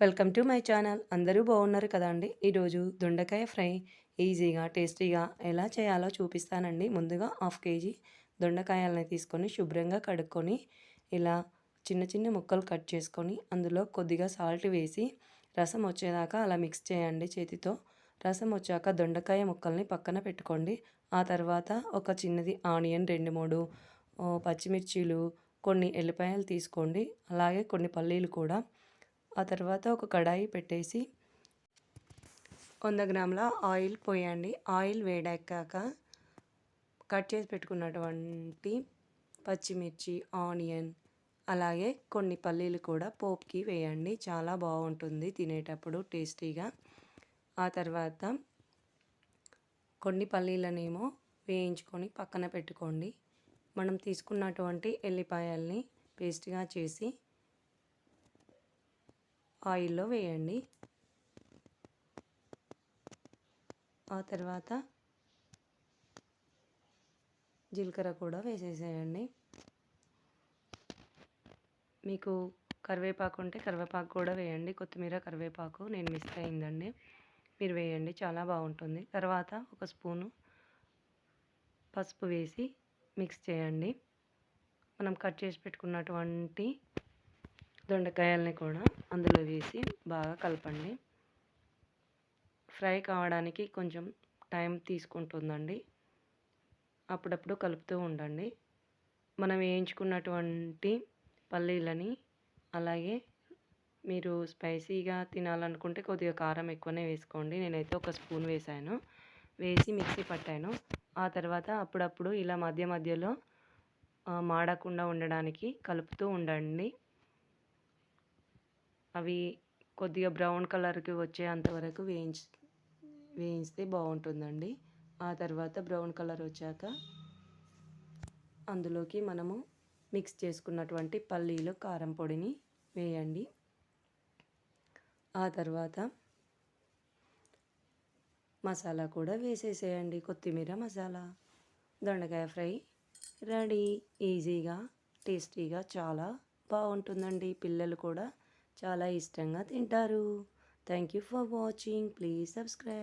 Welcome to my channel. అందరూ బాగున్నారు కదండి ఈరోజు దొండకాయ ఫ్రై ఈజీగా టేస్టీగా ఎలా చేయాలో చూపిస్తానండి. ముందుగా హాఫ్ కేజీ దొండకాయలని తీసుకొని శుభ్రంగా కడుక్కొని ఇలా చిన్న చిన్న ముక్కలు కట్ చేసుకొని అందులో కొద్దిగా సాల్ట్ వేసి రసం వచ్చేదాకా అలా మిక్స్ చేయండి చేతితో. రసం వచ్చాక దొండకాయ ముక్కల్ని పక్కన పెట్టుకోండి. ఆ తర్వాత ఒక చిన్నది ఆనియన్ రెండు మూడు పచ్చిమిర్చీలు కొన్ని ఎల్లిపాయలు తీసుకోండి. అలాగే కొన్ని పల్లీలు కూడా ఆ తర్వాత ఒక కడాయి పెట్టేసి వంద గ్రాముల ఆయిల్ పోయండి. ఆయిల్ వేడెక్కాక కట్ చేసి పెట్టుకున్నటువంటి పచ్చిమిర్చి ఆనియన్ అలాగే కొన్ని పల్లీలు కూడా పోపుకి వేయండి. చాలా బాగుంటుంది తినేటప్పుడు టేస్టీగా. ఆ తర్వాత కొన్ని పల్లీలనేమో వేయించుకొని పక్కన పెట్టుకోండి. మనం తీసుకున్నటువంటి ఎల్లిపాయల్ని పేస్ట్గా చేసి ఆయిల్లో వేయండి. ఆ తర్వాత జీలకర్ర కూడా వేసేసేయండి. మీకు కరివేపాకు ఉంటే కరివేపాకు కూడా వేయండి. కొత్తిమీర కరివేపాకు నేను మిస్ అయిందండి. మీరు వేయండి చాలా బాగుంటుంది. తర్వాత ఒక స్పూను పసుపు వేసి మిక్స్ చేయండి. మనం కట్ చేసి పెట్టుకున్నటువంటి దొండకాయల్ని కూడా అందులో వేసి బాగా కలపండి. ఫ్రై కావడానికి కొంచెం టైం తీసుకుంటుందండి. అప్పుడప్పుడు కలుపుతూ ఉండండి. మనం వేయించుకున్నటువంటి పల్లీలని అలాగే మీరు స్పైసీగా తినాలనుకుంటే కొద్దిగా కారం ఎక్కువనే వేసుకోండి. నేనైతే ఒక స్పూన్ వేసాను వేసి మిక్సీ పట్టాను. ఆ తర్వాత అప్పుడప్పుడు ఇలా మధ్య మధ్యలో మాడకుండా ఉండడానికి కలుపుతూ ఉండండి. అవి కొద్దిగా బ్రౌన్ కలర్కి వచ్చేంత వరకు వేయించి వేయిస్తే బాగుంటుందండి. ఆ తర్వాత బ్రౌన్ కలర్ వచ్చాక అందులోకి మనము మిక్స్ చేసుకున్నటువంటి పల్లీలు కారం పొడిని వేయండి. ఆ తర్వాత మసాలా కూడా వేసేసేయండి. కొత్తిమీర మసాలా దొండకాయ ఫ్రై రెడీ. ఈజీగా టేస్టీగా చాలా బాగుంటుందండి. పిల్లలు కూడా చాలా ఇష్టంగా తింటారు. Thank you for watching please subscribe